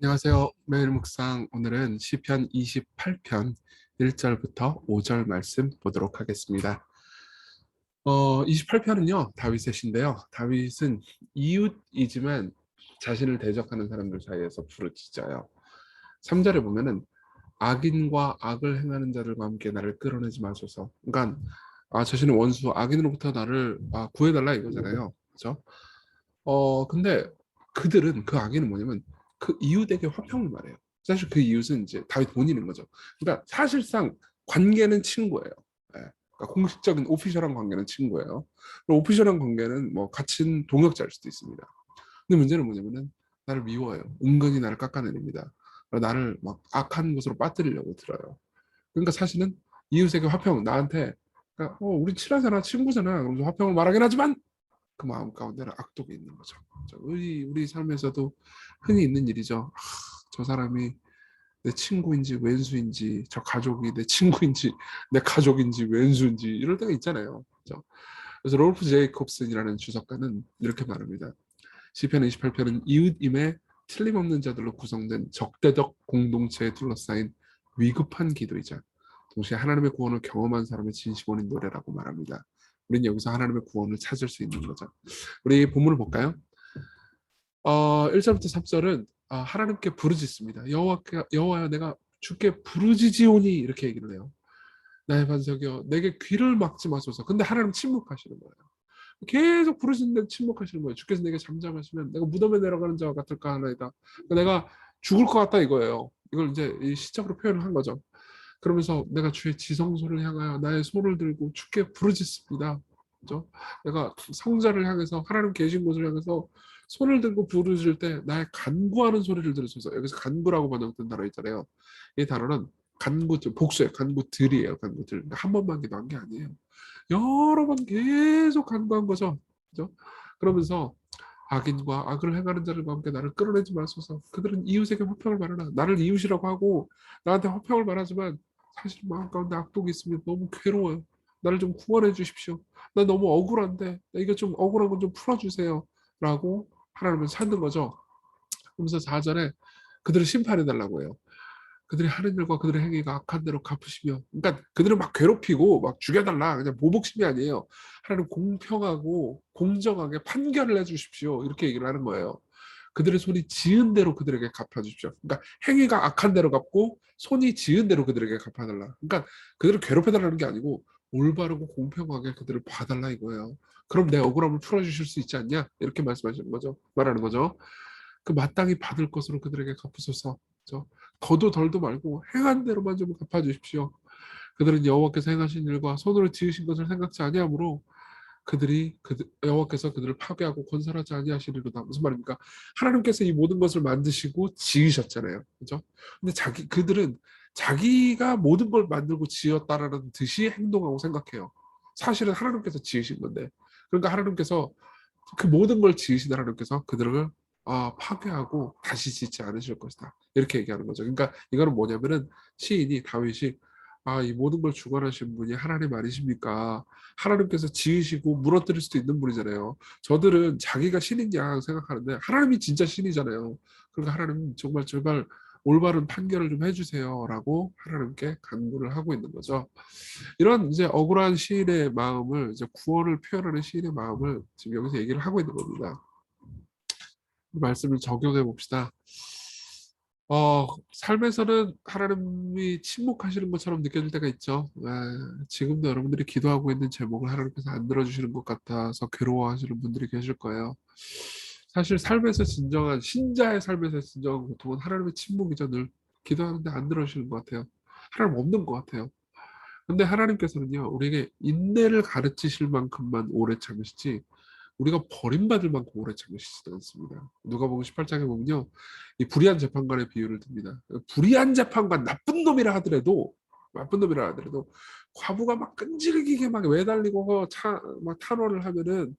안녕하세요. 매일 묵상 오늘은 시편 28편 1절부터 5절 말씀 보도록 하겠습니다. 어, 28편은요. 다윗의 시인데요. 다윗은 이웃이지만 자신을 대적하는 사람들 사이에서 부르짖어요. 3절에 보면은 악인과 악을 행하는 자들과 함께 나를 끌어내지 마소서. 그러니까 아, 자신의 원수 악인으로부터 나를 아, 구해달라 이거잖아요. 그렇죠? 어, 근데 그들은 그 악인은 뭐냐면 그 이웃에게 화평을 말해요. 사실 그 이웃은 이제 다윗 본인인 거죠. 그러니까 사실상 관계는 친구예요. 예. 그러니까 공식적인 오피셜한 관계는 친구예요. 오피셜한 관계는 뭐 같은 동역자일 수도 있습니다. 근데 문제는 뭐냐면은 나를 미워해요. 은근히 나를 깎아내립니다. 나를 막 악한 곳으로 빠뜨리려고 들어요. 그러니까 사실은 이웃에게 화평 나한테 그러니까 어, 우리 친하잖아 친구잖아 그러면서 화평을 말하긴 하지만 그 마음 가운데는 악독이 있는 거죠. 우리 우리 삶에서도 흔히 있는 일이죠. 아, 저 사람이 내 친구인지 왼수인지 저 가족이 내 친구인지 내 가족인지 왼수인지 이럴 때가 있잖아요. 그렇죠? 그래서 롤프 제이콥슨이라는 주석가는 이렇게 말합니다. 시편 28편은 이웃임에 틀림없는 자들로 구성된 적대적 공동체에 둘러싸인 위급한 기도이자 동시에 하나님의 구원을 경험한 사람의 진심원인 노래라고 말합니다. 우리는 여기서 하나님의 구원을 찾을 수 있는 거죠. 우리 본문을 볼까요? 어, 1절부터 3절은 아, 하나님께 부르짖습니다. 여호와께 여호와여 내가 주께 부르짖으오니 이렇게 얘기를 해요. 나의 반석이여 내게 귀를 막지 마소서. 근데 하나님 침묵하시는 거예요. 계속 부르짖는데 침묵하시는 거예요. 주께서 내게 잠잠하시면 내가 무덤에 내려가는 자와 같을까 하나이다. 그러니까 내가 죽을 것 같다 이거예요. 이걸 이제 시적으로 표현을 한 거죠. 그러면서 내가 주의 지성소를 향하여 나의 손을 들고 주께 부르짖습니다. 그죠? 내가 성자를 향해서 하나님 계신 곳을 향해서 손을 들고 부르짖을 때 나의 간구하는 소리를 들으소서. 여기서 간구라고 번역된 단어 있잖아요. 이 단어는 간구 복수예요. 간구들이에요. 간구들. 그러니까 한 번만 기도한 게 아니에요. 여러 번 계속 간구한 거죠. 그죠? 그러면서 악인과 악을 행하는 자들과 함께 나를 끌어내지 마소서. 그들은 이웃에게 화평을 말하나 나를 이웃이라고 하고 나한테 화평을 말하지만 사실 마음 가운데 악독이 있으면 너무 괴로워요. 나를 좀 구원해 주십시오. 나 너무 억울한데 이거 좀 억울한 건 좀 풀어주세요. 라고 하나님을 찾는 거죠. 그러면서 4절에 그들을 심판해 달라고 해요. 그들이 하는 일과 그들의 행위가 악한 대로 갚으시며 그러니까 그들을 막 괴롭히고 막 죽여달라 그냥 보복심이 아니에요. 하나님 공평하고 공정하게 판결을 해주십시오. 이렇게 얘기를 하는 거예요. 그들의 손이 지은 대로 그들에게 갚아주십시오. 그러니까 행위가 악한 대로 갚고 손이 지은 대로 그들에게 갚아달라. 그러니까 그들을 괴롭혀달라는 게 아니고 올바르고 공평하게 그들을 봐달라 이거예요. 그럼 내 억울함을 풀어주실 수 있지 않냐? 이렇게 말씀하시는 거죠. 말하는 거죠. 그 마땅히 받을 것으로 그들에게 갚으소서. 그렇죠? 더도 덜도 말고 행한 대로만 좀 갚아주십시오. 그들은 여호와께서 행하신 일과 손으로 지으신 것을 생각지 아니하므로 그들이 그들, 여호와께서 그들을 파괴하고 건설하지 아니하시리로다. 무슨 말입니까? 하나님께서 이 모든 것을 만드시고 지으셨잖아요. 그죠? 근데 자기 그들은 자기가 모든 걸 만들고 지었다라는 듯이 행동하고 생각해요. 사실은 하나님께서 지으신 건데. 그러니까 하나님께서 그 모든 걸 지으신 하나님께서 그들을 아, 파괴하고 다시 짓지 않으실 것이다. 이렇게 얘기하는 거죠. 그러니까 이거는 뭐냐면은 시인이 다윗이 아, 이 모든 걸 주관하신 분이 하나님 아니십니까? 하나님께서 지으시고 무너뜨릴 수도 있는 분이잖아요. 저들은 자기가 신인 양 생각하는데 하나님이 진짜 신이잖아요. 그러니까 하나님 정말 제발 올바른 판결을 좀 해주세요라고 하나님께 간구를 하고 있는 거죠. 이런 이제 억울한 시인의 마음을 이제 구원을 표현하는 시인의 마음을 지금 여기서 얘기를 하고 있는 겁니다. 말씀을 적용해 봅시다. 어, 삶에서는 하나님이 침묵하시는 것처럼 느껴질 때가 있죠. 아, 지금도 여러분들이 기도하고 있는 제목을 하나님께서 안 들어주시는 것 같아서 괴로워하시는 분들이 계실 거예요. 사실 삶에서 진정한 신자의 삶에서 진정한 고통은 하나님의 침묵이죠. 늘 기도하는데 안 들어주시는 것 같아요. 하나님 없는 것 같아요. 근데 하나님께서는요, 우리에게 인내를 가르치실 만큼만 오래 참으시지 우리가 버림받을 만큼 오래 참으시지 않습니다. 누가복음 18장에 보면요. 이 불의한 재판관의 비유를 듭니다. 불의한 재판관 나쁜 놈이라 하더라도 나쁜 놈이라 하더라도 과부가 막 끈질기게 막 매달리고 차, 막 탄원을 하면은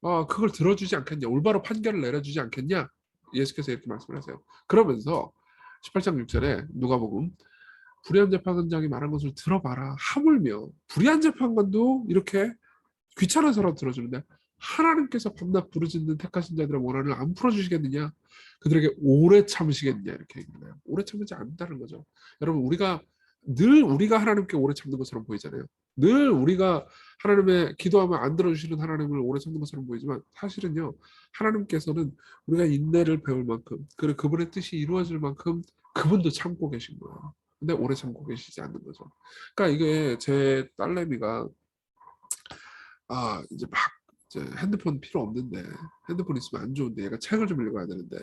어, 그걸 들어주지 않겠냐 올바로 판결을 내려주지 않겠냐 예수께서 이렇게 말씀하세요. 그러면서 18장 6절에 누가복음 불의한 재판관장이 말한 것을 들어봐라 하물며 불의한 재판관도 이렇게 귀찮아서라도 들어주는데 하나님께서 밤낮 부르짖는 택하신 자들의 원한을 안 풀어주시겠느냐? 그들에게 오래 참으시겠느냐 이렇게 얘기해요. 오래 참지 않는다는 거죠. 여러분 우리가 늘 우리가 하나님께 오래 참는 것처럼 보이잖아요. 늘 우리가 하나님의 기도하면 안 들어주시는 하나님을 오래 참는 것처럼 보이지만 사실은요 하나님께서는 우리가 인내를 배울 만큼 그리고 그분의 뜻이 이루어질 만큼 그분도 참고 계신 거예요. 근데 오래 참고 계시지 않는 거죠. 그러니까 이게 제 딸내미가 아 이제 막 핸드폰 필요 없는데 핸드폰 있으면 안 좋은데 얘가 책을 좀 읽어야 되는데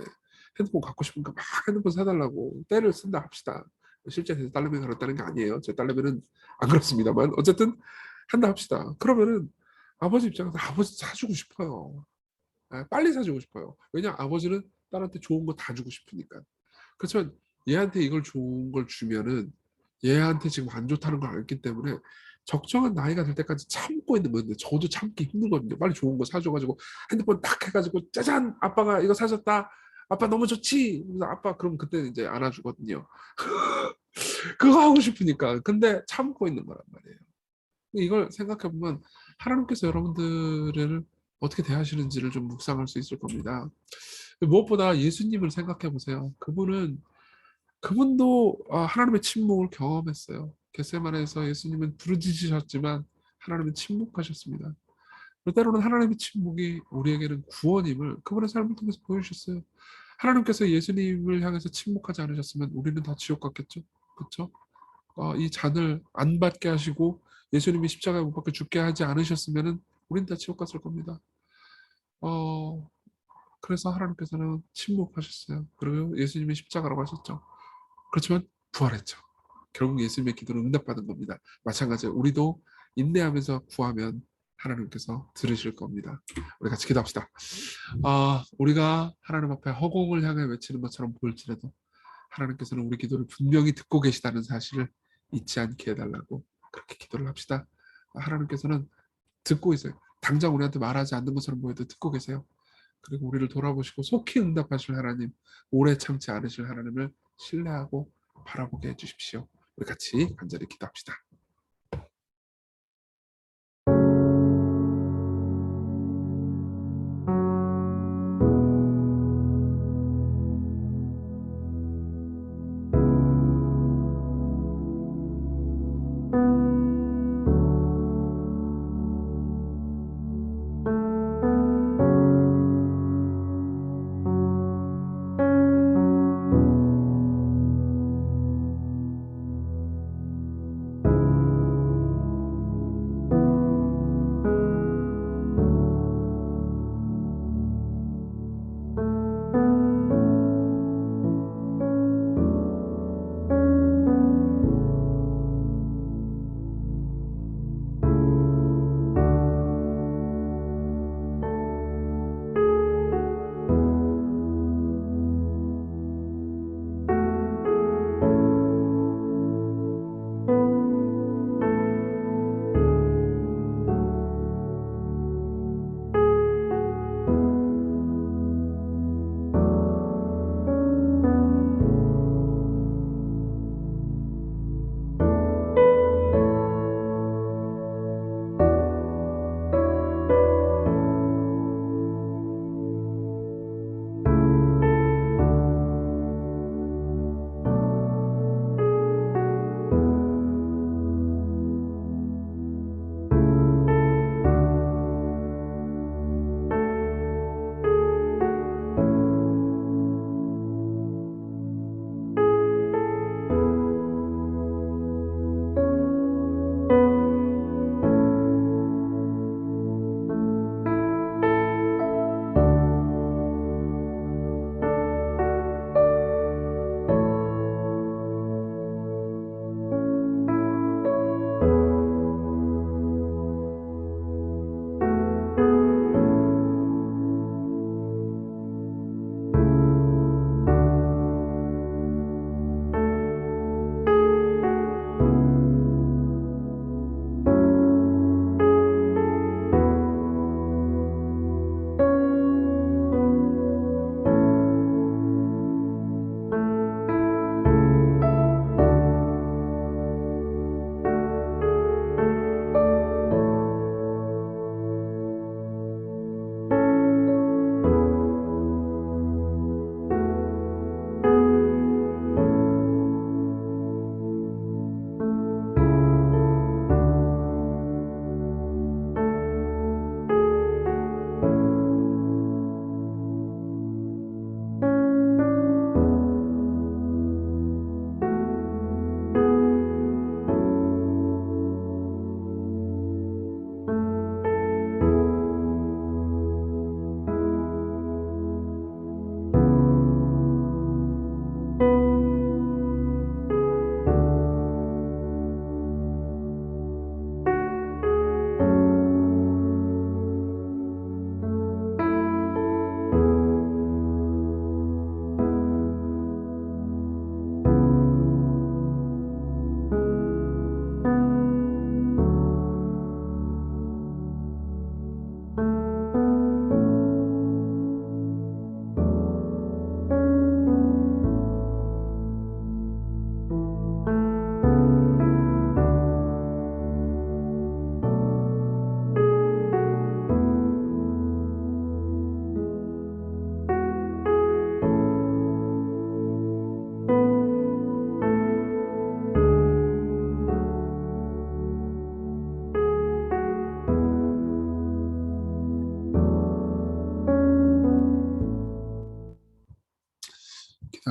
핸드폰 갖고 싶으니까 막 핸드폰 사달라고 때를 쓴다 합시다. 실제 제 딸내미가 그렇다는 게 아니에요. 제 딸내미는 안 그렇습니다만 어쨌든 한다 합시다. 그러면은 아버지 입장에서 아버지 사주고 싶어요. 아, 빨리 사주고 싶어요. 왜냐 아버지는 딸한테 좋은 거 다 주고 싶으니까. 그렇지만 얘한테 이걸 좋은 걸 주면은 얘한테 지금 안 좋다는 걸 알기 때문에 적정한 나이가 될 때까지 참고 있는 건데 저도 참기 힘들거든요. 빨리 좋은 거 사줘가지고 핸드폰 딱 해가지고 짜잔 아빠가 이거 사줬다. 아빠 너무 좋지. 아빠 그럼 그때 이제 안아주거든요. 그거 하고 싶으니까. 근데 참고 있는 거란 말이에요. 이걸 생각해 보면 하나님께서 여러분들을 어떻게 대하시는지를 좀 묵상할 수 있을 겁니다. 무엇보다 예수님을 생각해 보세요. 그분은 그분도 아, 하나님의 침묵을 경험했어요. 겟세마네에서 예수님은 부르짖으셨지만 하나님은 침묵하셨습니다. 때로는 하나님의 침묵이 우리에게는 구원임을 그분의 삶을 통해서 보여주셨어요. 하나님께서 예수님을 향해서 침묵하지 않으셨으면 우리는 다 지옥 갔겠죠. 그렇죠? 어, 이 잔을 안 받게 하시고 예수님이 십자가에 못 박혀 죽게 하지 않으셨으면은 우린 다 지옥 갔을 겁니다. 어, 그래서 하나님께서는 침묵하셨어요. 그리고 예수님이 십자가라고 하셨죠. 그렇지만 부활했죠. 결국 예수님의 기도는 응답받은 겁니다. 마찬가지로 우리도 인내하면서 구하면 하나님께서 들으실 겁니다. 우리 같이 기도합시다. 아, 우리가 하나님 앞에 허공을 향해 외치는 것처럼 보일지라도 하나님께서는 우리 기도를 분명히 듣고 계시다는 사실을 잊지 않게 해달라고 그렇게 기도를 합시다. 하나님께서는 듣고 있어요. 당장 우리한테 말하지 않는 것처럼 보여도 듣고 계세요. 그리고 우리를 돌아보시고 속히 응답하실 하나님, 오래 참지 않으실 하나님을 신뢰하고 바라보게 해주십시오. 우리 같이 간절히 기도합시다.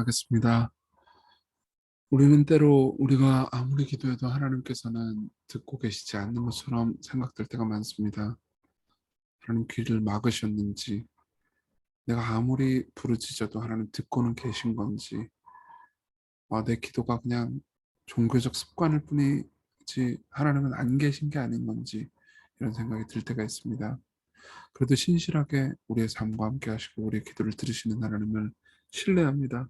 기도하겠습니다. 우리는 때로 우리가 아무리 기도해도 하나님께서는 듣고 계시지 않는 것처럼 생각될 때가 많습니다. 하나님 귀를 막으셨는지, 내가 아무리 부르짖어도 하나님 듣고는 계신 건지, 아, 내 기도가 그냥 종교적 습관일 뿐이지 하나님은 안 계신 게 아닌 건지 이런 생각이 들 때가 있습니다. 그래도 신실하게 우리의 삶과 함께 하시고 우리의 기도를 들으시는 하나님을 신뢰합니다.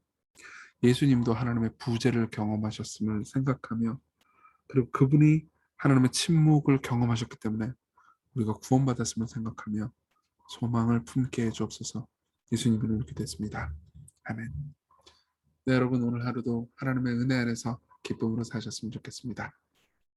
예수님도 하나님의 부재를 경험하셨음을 생각하며 그리고 그분이 하나님의 침묵을 경험하셨기 때문에 우리가 구원받았음을 생각하며 소망을 품게 해주옵소서 예수님 이름으로 기도했습니다. 아멘. 네, 여러분 오늘 하루도 하나님의 은혜 안에서 기쁨으로 사셨으면 좋겠습니다.